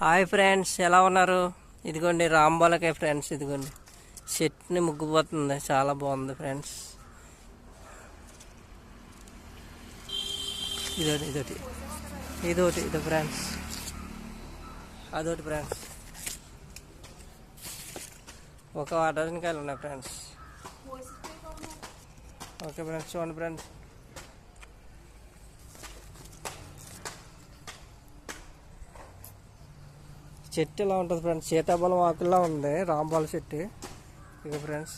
Hi friends ఎలా ఉన్నారు? ఇదిగోండి రాంబాలకాయ ఫ్రెండ్స్ ఇదిగోండి. చెట్టుని ముగ్గుపోతుంది. చాలా బాగుంది ఫ్రెండ్స్. ఇదోటి ఇదోటి. ఇదోటి ఇది ఫ్రెండ్స్. అదొకటి ఫ్రెండ్స్. ఒక డజన్ కాయలు ఉన్నాయి ఫ్రెండ్స్. ఓకే ఫ్రెండ్స్ చూడండి ఫ్రెండ్స్. చెట్టు ఎలా ఉంటుంది ఫ్రెండ్స్ సీతాఫలం ఆకుల్లా ఉంది. రాంబాల చెట్టు. ఇక ఫ్రెండ్స్